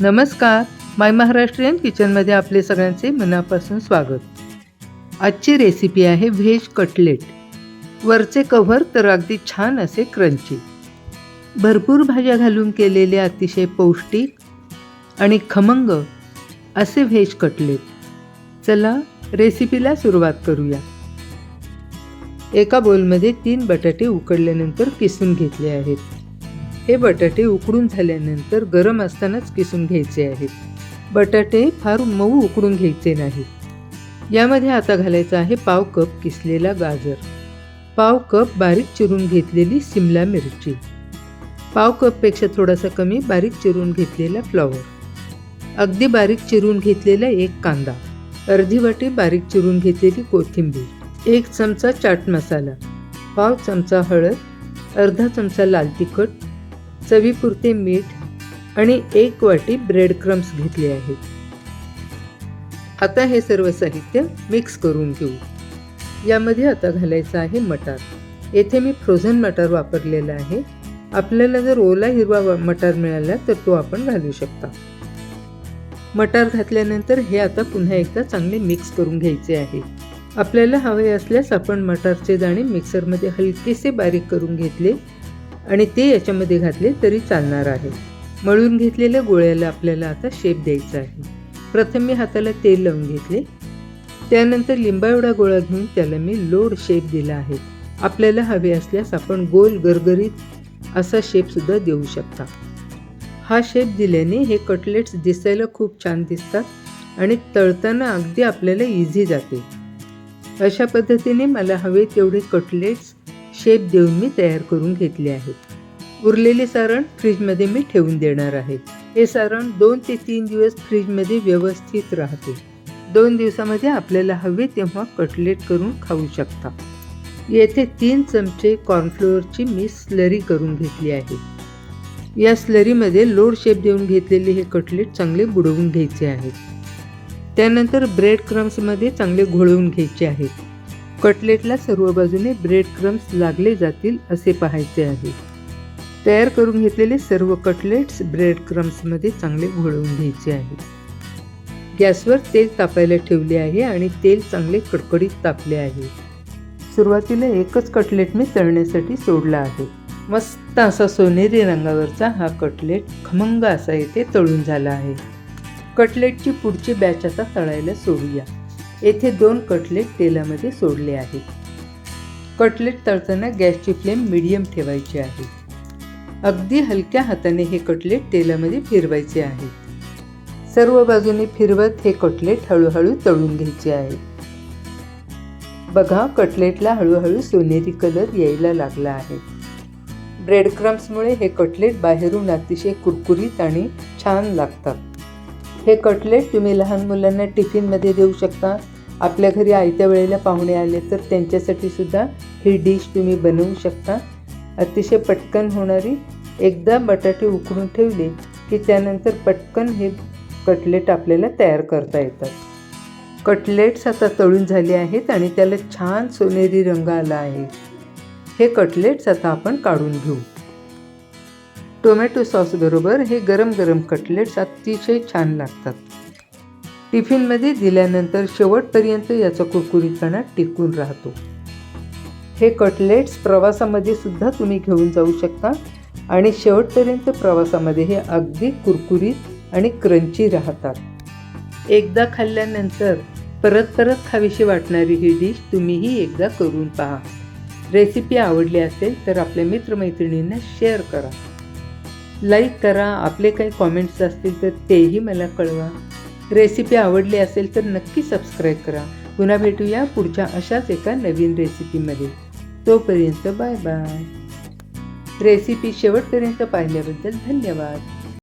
नमस्कार. माय महाराष्ट्रीयन किचनमध्ये आपले सगळ्यांचे मनापासून स्वागत. आजची रेसिपी आहे व्हेज कटलेट वरचे कव्हर तर अगदी छान असे क्रंची भरपूर भाज्या घालून केलेले अतिशय पौष्टिक आणि खमंग असे व्हेज कटलेट चला रेसिपीला सुरुवात करूया. एका बोलमध्ये तीन बटाटे उकडल्यानंतर किसून घेतले आहेत. हे बटाटे उकडून झाल्यानंतर गरम असतानाच किसून घ्यायचे आहेत. बटाटे फार मऊ उकडून घ्यायचे नाहीत यामध्ये आता घालायचं आहे पाव कप किसलेला गाजर. पाव कप बारीक चिरून घेतलेली सिमला मिरची. पाव कपपेक्षा थोडासा कमी बारीक चिरून घेतलेला फ्लॉवर. अगदी बारीक चिरून घेतलेला एक कांदा. अर्धी वाटी बारीक चिरून घेतलेली कोथिंबीर. एक चमचा चाट मसाला. पाव चमचा हळद. अर्धा चमचा लाल तिखट. चवीपुरते मीठ आणि एक वाटी ब्रेड क्रम्स घेतले आहेत आता हे सर्व साहित्य मिक्स करून घेऊ. यामध्ये आता घालायचं आहे मटार. येथे मी फ्रोझन मटार वापरलेला आहे. आपल्याला जर ओला हिरवा मटार मिळाला तर तो आपण घालू शकता. मटार घातल्यानंतर हे आता पुन्हा एकदा चांगले मिक्स करून घ्यायचे आहे. आपल्याला हवे असल्यास आपण मटारचे दाणे मिक्सरमध्ये हलकेसे बारीक करून घेतले. आणि ते याच्यामध्ये घातले तरी चालणार आहे. मळून घेतलेल्या गोळ्याला आपल्याला आता शेप द्यायचा आहे. प्रथम मी हाताला तेल लावून घेतले. त्यानंतर लिंबा एवढा गोळा घेऊन त्याला मी लोड शेप दिला आहे. आपल्याला हवे असल्यास आपण गोल गरगरीत असा शेपसुद्धा देऊ शकता. हा शेप दिल्याने हे कटलेट्स दिसायला खूप छान दिसतात आणि तळताना अगदी आपल्याला इझी जाते. अशा पद्धतीने मला हवे तेवढे कटलेट्स शेप देऊन मी तयार करून घेतले आहेत उरलेले सारण फ्रीजमध्ये मी ठेवून देणार आहे. हे सारण दोन ते तीन दिवस फ्रीजमध्ये व्यवस्थित राहते. दोन दिवसामध्ये आपल्याला हवे तेव्हा कटलेट करून खाऊ शकता. येथे तीन चमचे कॉर्नफ्लोअरची मी स्लरी करून घेतली आहे. या स्लरीमध्ये लोड शेप देऊन घेतलेले हे कटलेट चांगले बुडवून घ्यायचे आहेत त्यानंतर ब्रेड क्रम्समध्ये चांगले घोळवून घ्यायचे आहेत कटलेटला सर्व बाजूने ब्रेड क्रम्स लागले जातील असे पाहायचे आहे. तयार करून घेतलेले सर्व कटलेट्स ब्रेड क्रम्समध्ये चांगले घोळवून घ्यायचे आहे. गॅसवर तेल तापायला ठेवले आहे आणि तेल चांगले कडकडीत तापले आहे. सुरुवातीला एकच कटलेट मी तळण्यासाठी सोडला आहे. मस्त असा सोनेरी रंगावरचा हा कटलेट खमंग असा येथे तळून झाला आहे. कटलेटची पुढची बॅच आता तळायला सोडूया. येथे दोन कटलेट तेलामध्ये सोडले आहेत. कटलेट तळताना गॅसची फ्लेम मिडियम ठेवायची आहे. अगदी हलक्या हाताने हे कटलेट तेलामध्ये फिरवायचे आहे. सर्व बाजूने फिरवत हे कटलेट हळूहळू तळून घ्यायचे आहे. बघा कटलेटला हळूहळू सोनेरी कलर यायला लागला आहे. ब्रेड क्रम्समुळे हे कटलेट बाहेरून अतिशय कुरकुरीत आणि छान लागतात. हे कटलेट तुम्ही लहान मुलांना टिफिनमध्ये देऊ शकता. आपल्या घरी आयत्या वेळेला पाहुणे आले तर त्यांच्यासाठी सुद्धा ही डिश तुम्ही बनवू शकता. अतिशय पटकन होणारी एकदा बटाटे उकडून ठेवले की त्यानंतर पटकन हे कटलेट आपल्याला तयार करता येतात. कटलेट्स आता तळून झाले आहेत आणि त्याला छान सोनेरी रंग आला आहे. हे कटलेट्स आता आपण काढून घेऊ. टोमॅटो सॉसबरोबर हे गरम गरम कटलेट्स अतिशय छान लागतात. टिफिनमध्ये दिल्यानंतर शेवटपर्यंत याचा कुरकुरीतपणा टिकून राहतो. हे कटलेट्स प्रवासामध्ये सुद्धा तुम्ही घेऊन जाऊ शकता आणि शेवटपर्यंत प्रवासामध्ये हे अगदी कुरकुरीत आणि क्रंची राहतात. एकदा खाल्ल्यानंतर परत परत खावीशी वाटणारी ही डिश तुम्हीही एकदा करून पहा. रेसिपी आवडली असेल तर आपल्या मित्रमैत्रिणींना शेअर करा. लाईक करा आपले काही कॉमेंट्स असतील तर तेही मला कळवा. रेसिपी आवडली असेल तर नक्की सबस्क्राईब करा. पुन्हा भेटूया पुढच्या अशाच एका नवीन रेसिपीमध्ये तोपर्यंत बाय बाय रेसिपी शेवटपर्यंत पाहिल्याबद्दल धन्यवाद.